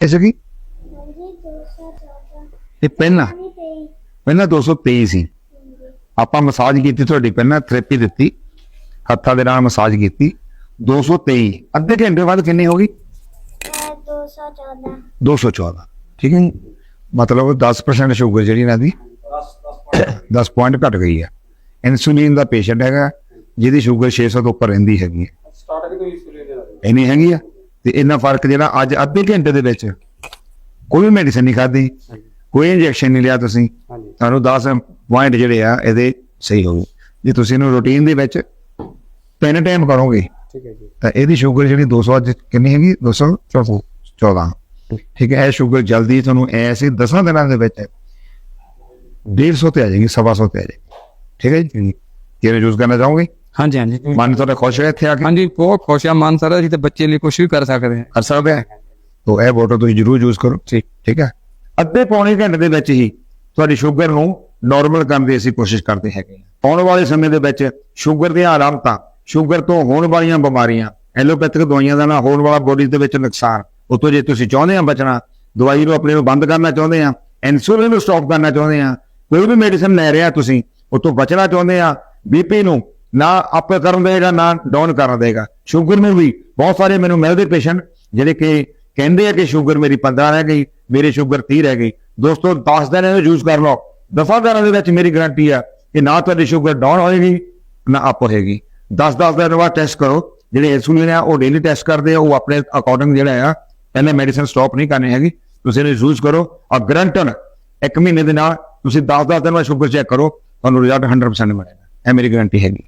ਐਸੇ ਕੀ ਹਾਂਜੀ 214 ਇਹ ਪਹਿਲਾਂ? ਨਹੀਂ ਪਹਿਲਾਂ 223 ਸੀ ਆਪਾਂ ਮਸਾਜ ਕੀਤੀ ਤੁਹਾਡੀ ਪਹਿਲਾਂ ਥੈਰੇਪੀ ਦਿੱਤੀ। ਹੱਥਾਂ ਦੇ ਨਾਲ ਮਸਾਜ ਕੀਤੀ। 223 ਅੱਧੇ ਘੰਟੇ ਬਾਅਦ ਕਿੰਨੀ ਹੋ ਗਈ? ਇਹ 214 214 ਠੀਕ ਹੈ? ਮਤਲਬ 10% ਸ਼ੂਗਰ ਜਿਹੜੀ ਇਹਨਾਂ ਦੀ 10 ਪੁਆਇੰਟ ਘਟ ਗਈ ਹੈ। ਇਨਸੂਲਿਨ ਦਾ ਪੇਸ਼ੈਂਟ ਹੈਗਾ ਜਿਹਦੀ ਸ਼ੂਗਰ 600 ਤੋਂ ਉੱਪਰ ਰਹਿੰਦੀ ਹੈਗੀ ਹੈ। ਸਟਾਰਟਿੰਗ ਤੋਂ ਹੀ ਇਨਸੂਲਿਨ ਦੇ ਰਹੇ ਇੰਨੀ ਹੈਗੀ ਆ? ਤੇ ਇੰਨਾ ਫ਼ਰਕ ਜਿਹੜਾ ਅੱਜ ਅੱਧੇ ਘੰਟੇ ਦੇ ਵਿੱਚ ਕੋਈ ਮੈਡੀਸਨ ਨਹੀਂ ਖਾਧੀ ਕੋਈ ਇੰਜੈਕਸ਼ਨ ਨਹੀਂ ਲਿਆ ਤੁਸੀਂ ਤੁਹਾਨੂੰ 10 ਪੁਆਇੰਟ ਜਿਹੜੇ ਆ ਇਹਦੇ ਸਹੀ ਹੋ ਗਏ ਜੇ ਤੁਸੀਂ ਇਹਨੂੰ ਰੂਟੀਨ ਦੇ ਵਿੱਚ ਤਿੰਨ ਟਾਈਮ ਕਰੋਗੇ ਠੀਕ ਹੈ ਜੀ। ਤਾਂ ਇਹਦੀ ਸ਼ੂਗਰ ਜਿਹੜੀ 200 ਅੱਜ ਕਿੰਨੀ ਹੈਗੀ? 214 14 ਠੀਕ ਹੈ ਇਹ ਸ਼ੂਗਰ ਜਲਦੀ ਤੁਹਾਨੂੰ ਐਸੇ 10 ਦਿਨਾਂ ਦੇ ਵਿੱਚ 150 ਤੇ ਆ ਜਾਏਗੀ ਸਵਾ ਸੌ ਤੇ ਆ ਜਾਏਗੀ। ਠੀਕ ਹੈ ਜੀ? ਕਿਹੜੇ ਯੂਜ਼ ਕਰਨਾ ਚਾਹੋਗੇ? ਹਾਂਜੀ ਹਾਂਜੀ। ਮਨ ਤੁਹਾਡਾ ਖੁਸ਼ ਹੈ ਇੱਥੇ ਆ ਕੇ? ਹਾਂਜੀ ਬਹੁਤ ਖੁਸ਼ ਆ ਮਨ ਸਾਰਾ ਅਸੀਂ ਤੇ ਬੱਚੇ ਲਈ ਕੁਝ ਵੀ ਕਰ ਸਕਦੇ ਹਾਂ। ਕਰ ਸਕਦੇ ਆ ਤੋ ਇਹ ਬੋਟਲ ਤੁਸੀਂ ਜਰੂਰ ਯੂਜ਼ ਕਰੋ। ਠੀਕ ਠੀਕ ਹੈ ਅੱਧੇ ਪੌਣੇ ਘੰਟੇ ਦੇ ਵਿੱਚ ਹੀ ਤੁਹਾਡੀ ਸ਼ੂਗਰ ਨੂੰ ਨਾਰਮਲ ਕਰਨ ਦੀ ਅਸੀਂ ਕੋਸ਼ਿਸ਼ ਕਰਦੇ ਹੈਗੇ ਹਾਂ। ਆਉਣ ਵਾਲੇ ਸਮੇਂ ਦੇ ਵਿੱਚ ਸ਼ੂਗਰ ਦੀਆਂ ਆਰਾਮਤਾਂ ਸ਼ੂਗਰ ਤੋਂ ਹੋਣ ਵਾਲੀਆਂ ਬਿਮਾਰੀਆਂ ਐਲੋਪੈਥਿਕ ਦਵਾਈਆਂ ਦਾ ਨਾ ਹੋਣ ਵਾਲਾ ਬੋਡੀ ਦੇ ਵਿੱਚ ਨੁਕਸਾਨ ਉਤੋਂ ਜੇ ਤੁਸੀਂ ਚਾਹੁੰਦੇ ਆ ਬਚਣਾ ਦਵਾਈ ਨੂੰ ਆਪਣੇ ਨੂੰ ਬੰਦ ਕਰਨਾ ਚਾਹੁੰਦੇ ਆ ਇਨਸੂਲਿਨ ਨੂੰ ਸਟਾਪ ਕਰਨਾ ਚਾਹੁੰਦੇ ਆ ਕੋਈ ਵੀ ਮੈਡੀਸਨ ਲੈ ਰਿਹਾ ਤੁਸੀਂ ਉਤੋਂ ਬਚਣਾ ਚਾਹੁੰਦੇ ਆ ਬੀਪੀ ਨੂੰ ਨਾ ਅਪ ਕਰਨ ਦੇਗਾ, ਨਾ ਡਾਊਨ ਕਰਨ ਦੇਗਾ। ਸ਼ੂਗਰ ਨੂੰ ਵੀ ਬਹੁਤ ਸਾਰੇ ਮੈਨੂੰ ਮਿਲਦੇ ਪੇਸ਼ੈਂਟ, ਜਿਹੜੇ ਕਿ ਕਹਿੰਦੇ ਆ ਕਿ ਸ਼ੂਗਰ ਮੇਰੀ 15 ਰਹਿ ਗਈ, ਮੇਰੇ ਸ਼ੂਗਰ 30 ਰਹਿ ਗਈ। ਦੋਸਤੋ 10 ਦਿਨ ਇਹਨੂੰ ਯੂਜ਼ ਕਰ ਲਓ। ਦਸਾਂ ਦਿਨਾਂ ਦੇ ਵਿੱਚ ਮੇਰੀ ਗਾਰੰਟੀ ਆ ਕਿ ਨਾ ਤੁਹਾਡੀ ਸ਼ੂਗਰ ਡਾਊਨ ਹੋਏਗੀ, ਨਾ ਅਪ ਹੋਏਗੀ। 10-10 ਦਿਨ ਬਾਅਦ ਟੈਸਟ ਕਰੋ। ਜਿਹੜੇ ਇਨਸੂਲਿਨ ਆ, ਉਹ ਡੇਲੀ ਟੈਸਟ ਕਰਦੇ ਆ, ਉਹ ਆਪਣੇ ਅਕੋਰਡਿੰਗ ਜਿਹੜਾ ਆ, ਇਹਨੇ ਮੈਡੀਸਨ ਸਟਾਪ ਨਹੀਂ ਕਰਨੀ ਹੈਗੀ। ਤੁਸੀਂ ਇਹਨੂੰ ਯੂਜ਼ ਕਰੋ। ਔਰ ਗਰੰਟਨ ਇੱਕ ਮਹੀਨੇ ਦੇ ਨਾਲ ਤੁਸੀਂ 10-10 ਦਿਨ ਬਾਅਦ ਸ਼ੂਗਰ ਚੈੱਕ ਕਰੋ, ਤੁਹਾਨੂੰ ਰਿਜ਼ਲਟ 100% ਮਿਲੇਗਾ। ਇਹ ਮੇਰੀ ਗਾਰੰਟੀ ਹੈਗੀ।